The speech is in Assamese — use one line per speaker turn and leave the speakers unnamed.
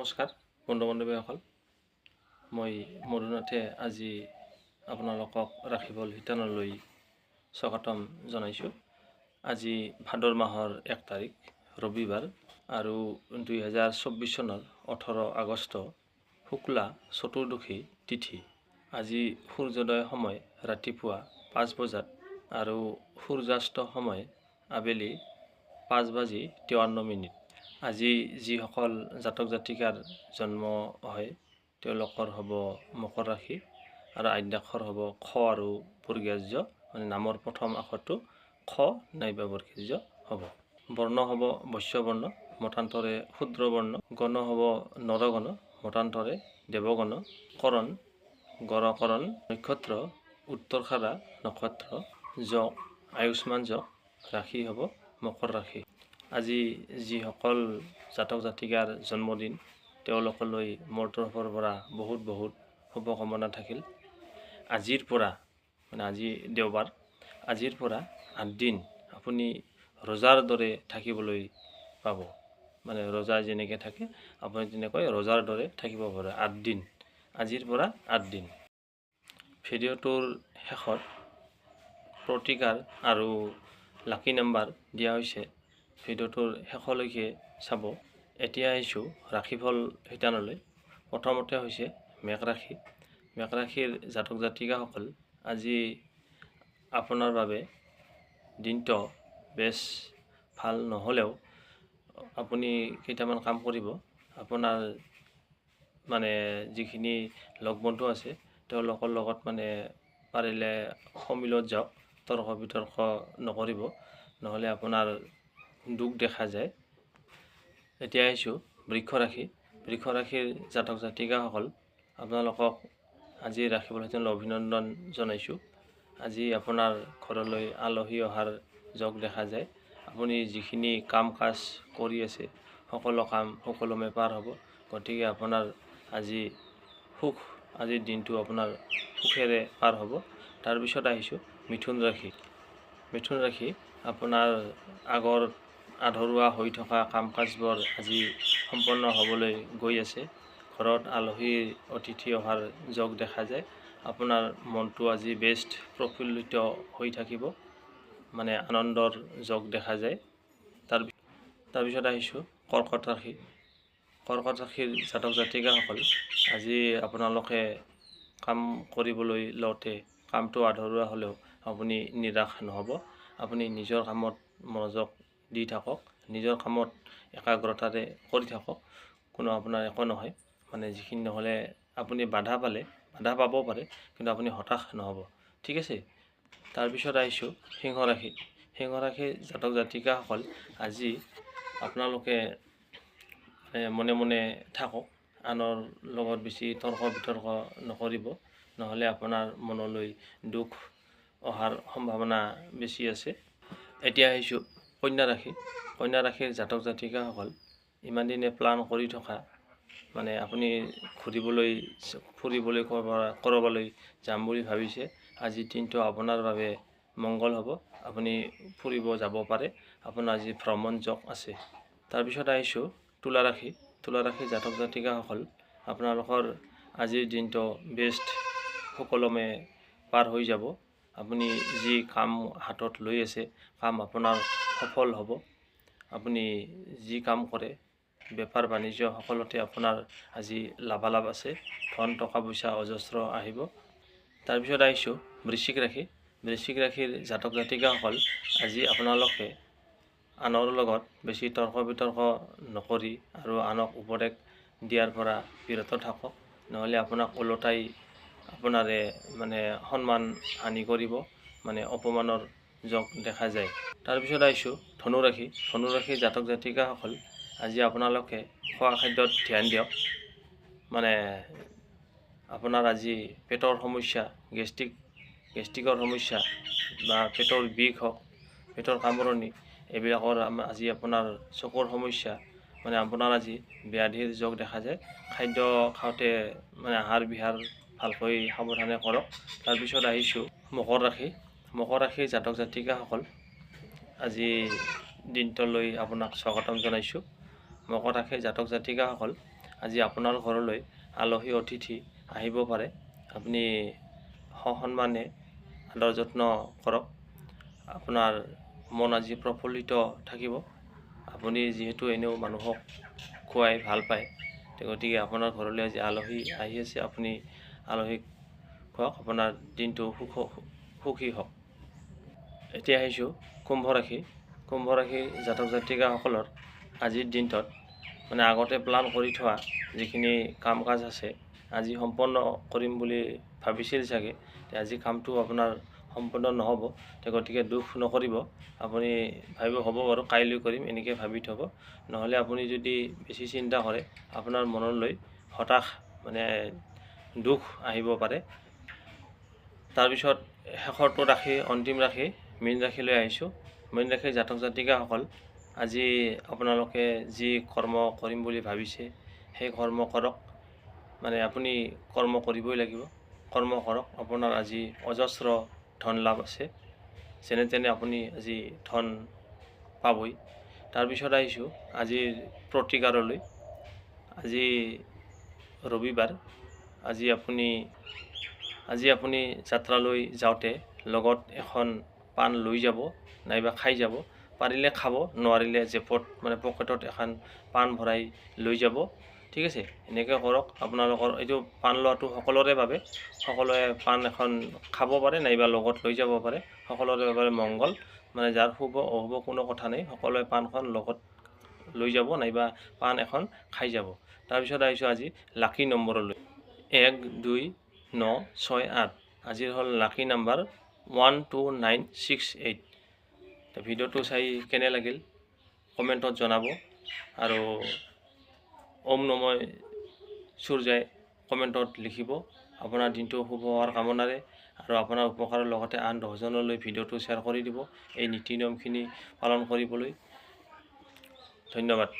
নমস্কাৰ বন্ধু বান্ধৱীসকল মই মধুনাথে আজি আপোনালোকক ৰাখিবল শিতানলৈ স্বাগতম জনাইছোঁ। আজি ভাদৰ মাহৰ এক তাৰিখ ৰবিবাৰ আৰু দুই হাজাৰ চৌব্বিছ চনৰ ওঠৰ আগষ্ট শুক্লা চতুৰ্দশী তিথি। আজি সূৰ্যোদয় সময় ৰাতিপুৱা পাঁচ বজাত আৰু সূৰ্যাস্ত সময় আবেলি পাঁচ বাজি তিৱান্ন মিনিট। আজি যিসকল জাতক জাতিকাৰ জন্ম হয় তেওঁলোকৰ হ'ব মকৰ ৰাশি আৰু আদ্যাক্ষৰ হ'ব খ আৰু বৰ্গীয়াৰ্য মানে নামৰ প্ৰথম আখৰটো খ নাইবা বৰ্গীয়াৰ্য হ'ব। বৰ্ণ হ'ব বৈশ্য বৰ্ণ মতান্তৰে ক্ষুদ্ৰ বৰ্ণ গণ হ'ব নৰগণ মতান্তৰে দেৱগণ। কৰণ গড়কৰণ নক্ষত্ৰ উত্তৰখাৰা নক্ষত্ৰ যক আয়ুষ্মান যক ৰাশি হ'ব মকৰ ৰাশি। আজি যিসকল জাতক জাতিকাৰ জন্মদিন তেওঁলোকলৈ মোৰ তৰফৰ পৰা বহুত বহুত শুভকামনা থাকিল। আজিৰ পৰা মানে আজি দেওবাৰ আজিৰ পৰা আঠদিন আপুনি ৰজাৰ দৰে থাকিবলৈ পাব। মানে ৰজা যেনেকৈ থাকে আপুনি তেনেকৈ ৰজাৰ দৰে থাকিব পাৰে। আঠদিন আজিৰ পৰা আঠদিন ভিডিঅ'টোৰ শেষত প্ৰতিকাৰ আৰু লাকি নাম্বাৰ দিয়া হৈছে ভিডিঅ'টোৰ শেষলৈকে চাব। এতিয়া আহিছোঁ ৰাশিফল শিতানলৈ। প্ৰথমতে হৈছে মেঘ ৰাশি মেঘ ৰাশিৰ জাতক জাতিকাসকল আজি আপোনাৰ বাবে দিনটো বেছ ভাল নহ'লেও আপুনি কেইটামান কাম কৰিব। আপোনাৰ মানে যিখিনি লগ বন্ধু আছে তেওঁলোকৰ লগত মানে পাৰিলে সমিলত যাওক তৰ্ক বিতৰ্ক নকৰিব। নহ'লে আপোনাৰ দুখ দেখা যায়। এতিয়া আহিছোঁ বৃক্ষ ৰাশি বৃক্ষ ৰাশিৰ জাতক জাতিকাসকল আপোনালোকক আজি ৰাখিবলৈ তেওঁলৈ অভিনন্দন জনাইছোঁ। আজি আপোনাৰ ঘৰলৈ আলহী অহাৰ যোগ দেখা যায়। আপুনি যিখিনি কাম কাজ কৰি আছে সকলো কাম সুকলমে পাৰ হ'ব। গতিকে আপোনাৰ আজি সুখ আজিৰ দিনটো আপোনাৰ সুখেৰে পাৰ হ'ব। তাৰপিছত আহিছোঁ মিথুন ৰাশি। মিথুন ৰাশি আপোনাৰ আগৰ আধৰুৱা হৈ থকা কাম কাজবোৰ আজি সম্পন্ন হ'বলৈ গৈ আছে। ঘৰত আলহীৰ অতিথি অহাৰ যোগ দেখা যায়। আপোনাৰ মনটো আজি বেষ্ট প্ৰফুল্লিত হৈ থাকিব মানে আনন্দৰ যোগ দেখা যায়। তাৰ তাৰপিছত আহিছোঁ কৰ্কট ৰাশি কৰ্কট ৰাশিৰ জাতক জাতিকাসকল আজি আপোনালোকে কাম কৰিবলৈ লওঁতে কামটো আধৰুৱা হ'লেও আপুনি নিৰাশ নহ'ব। আপুনি নিজৰ কামত মনোযোগ দি থাকক নিজৰ কামত একাগ্ৰতাৰে কৰি থাকক কোনো আপোনাৰ একো নহয়। মানে যিখিনি নহ'লে আপুনি বাধা পালে বাধা পাব পাৰে কিন্তু আপুনি হতাশ নহ'ব। ঠিক আছে? তাৰপিছত আহিছোঁ সিংহ ৰাশি সিংহ ৰাশিৰ জাতক জাতিকাসকল আজি আপোনালোকে মনে মনে থাকক আনৰ লগত বেছি তৰ্ক বিতৰ্ক নকৰিব নহ'লে আপোনাৰ মনলৈ দুখ অহাৰ সম্ভাৱনা বেছি আছে। এতিয়া আহিছোঁ কন্যা ৰাশি কন্যা ৰাশিৰ জাতক জাতিকাসকল ইমান দিনে প্লান কৰি থকা মানে আপুনি ঘূৰিবলৈ ফুৰিবলৈ ক'ৰবালৈ যাম বুলি ভাবিছে আজিৰ দিনটো আপোনাৰ বাবে মংগল হ'ব আপুনি ফুৰিব যাব পাৰে আপোনাৰ আজি ভ্ৰমণ যোগ আছে। তাৰপিছত আহিছোঁ তুলা ৰাশি তুলা ৰাশিৰ জাতক জাতিকাসকল আপোনালোকৰ আজিৰ দিনটো বেষ্ট সুকলমে পাৰ হৈ যাব আপুনি যি কাম হাতত লৈ আছে কাম আপোনাৰ সফল হ'ব। আপুনি যি কাম কৰে বেপাৰ বাণিজ্য সকলোতে আপোনাৰ আজি লাভালাভ আছে ধন টকা পইচা অজস্ৰ আহিব। তাৰপিছত আহিছোঁ বৃশ্চিক ৰাশি। বৃশ্চিক ৰাশিৰ জাতক জাতিকাসকল আজি আপোনালোকে আনৰ লগত বেছি তৰ্ক বিতৰ্ক নকৰি আৰু আনক উপদেশ দিয়াৰ পৰা বিৰত থাকক। নহ'লে আপোনাক ওলোটাই আপোনাৰে মানে সন্মান হানি কৰিব মানে অপমানৰ যোগ দেখা যায়। তাৰপিছত আহিছোঁ ধনুৰাশি। ধনুৰাশিৰ জাতক জাতিকাসকল আজি আপোনালোকে খোৱা খাদ্যত ধ্যান দিয়ক। মানে আপোনাৰ আজি পেটৰ সমস্যা গেষ্ট্ৰিক গেষ্ট্ৰিকৰ সমস্যা বা পেটৰ বিষ হওক পেটৰ কামৰণি এইবিলাকৰ আজি আপোনাৰ চকুৰ সমস্যা মানে আপোনাৰ আজি ব্যাধিৰ যোগ দেখা যায়। খাদ্য খাওঁতে মানে আহাৰ বিহাৰ ভালকৈ সাৱধানে কৰক। তাৰপিছত আহিছোঁ মকৰ ৰাশি মকৰ ৰাশিৰ জাতক জাতিকাসকল আজি দিনটোলৈ আপোনাক স্বাগতম জনাইছোঁ। মকৰ ৰাশিৰ জাতক জাতিকাসকল আজি আপোনাৰ ঘৰলৈ আলহী অতিথি আহিব পাৰে। আপুনি সসন্মানে আদৰ যত্ন কৰক। আপোনাৰ মন আজি প্ৰফুল্লিত থাকিব। আপুনি যিহেতু এনেও মানুহক খুৱাই ভাল পায় গতিকে আপোনাৰ ঘৰলৈ আজি আলহী আহি আছে। আপুনি আলহীক খুৱাওক। আপোনাৰ দিনটো সুখ সুখী হওক। এতিয়া আহিছোঁ কুম্ভ ৰাশি। কুম্ভ ৰাশি জাতক জাতিকাসকলৰ আজিৰ দিনটোত মানে আগতে প্লান কৰি থোৱা যিখিনি কাম কাজ আছে আজি সম্পন্ন কৰিম বুলি ভাবিছিল চাগে। আজি কামটো আপোনাৰ সম্পূৰ্ণ নহ'ব। গতিকে দুখ নকৰিব। আপুনি ভাবিব হ'ব বাৰু কাইলৈ কৰিম এনেকৈ ভাবি থ'ব। নহ'লে আপুনি যদি বেছি চিন্তা কৰে আপোনাৰ মনলৈ হতাশ মানে দুখ আহিব পাৰে। তাৰপিছত শেষৰটো ৰাশি অন্তিম ৰাশি মীন ৰাশিলৈ আহিছোঁ। মীন ৰাশিৰ জাতক জাতিকাসকল আজি আপোনালোকে যি কৰ্ম কৰিম বুলি ভাবিছে সেই কৰ্ম কৰক। মানে আপুনি কৰ্ম কৰিবই লাগিব। কৰ্ম কৰক। আপোনাৰ আজি অজস্ৰ ধন লাভ আছে। যেনে তেনে আপুনি আজি ধন পাবই। তাৰপিছত আহিছোঁ আজিৰ প্ৰতিকাৰলৈ। আজি ৰবিবাৰ। আজি আপুনি আজি আপুনি যাত্ৰালৈ যাওঁতে লগত এখন পাণ লৈ যাব নাইবা খাই যাব। পাৰিলে খাব নোৱাৰিলে জেপত মানে পকেটত এখন পাণ ভৰাই লৈ যাব। ঠিক আছে? এনেকৈ কৰক। আপোনালোকৰ এইটো পাণ লোৱাটো সকলোৰে বাবে সকলোৱে পাণ এখন খাব পাৰে নাইবা লগত লৈ যাব পাৰে। সকলোৰে বাবে মংগল। মানে যাৰ শুভ অশুভ কোনো কথা নাই সকলোৱে পাণখন লগত লৈ যাব নাইবা পাণ এখন খাই যাব। তাৰপিছত আহিছোঁ আজি লাকি নম্বৰলৈ। এক দুই ন ছয় আঠ। আজিৰ হ'ল lucky number one two nine six eight ভিডিঅ'টো চাই কেনে লাগিল? কমেণ্টত জনাব। আৰু ওম নময় সূৰ্যাই কমেণ্টত লিখিব। আপোনাৰ দিনটো শুভ হোৱাৰ কামনাৰে আৰু আপোনাৰ উপকাৰৰ লগতে আন দহজনলৈ ভিডিঅ'টো শ্বেয়াৰ কৰি দিব। এই নীতি নিয়মখিনি পালন কৰিবলৈ ধন্যবাদ।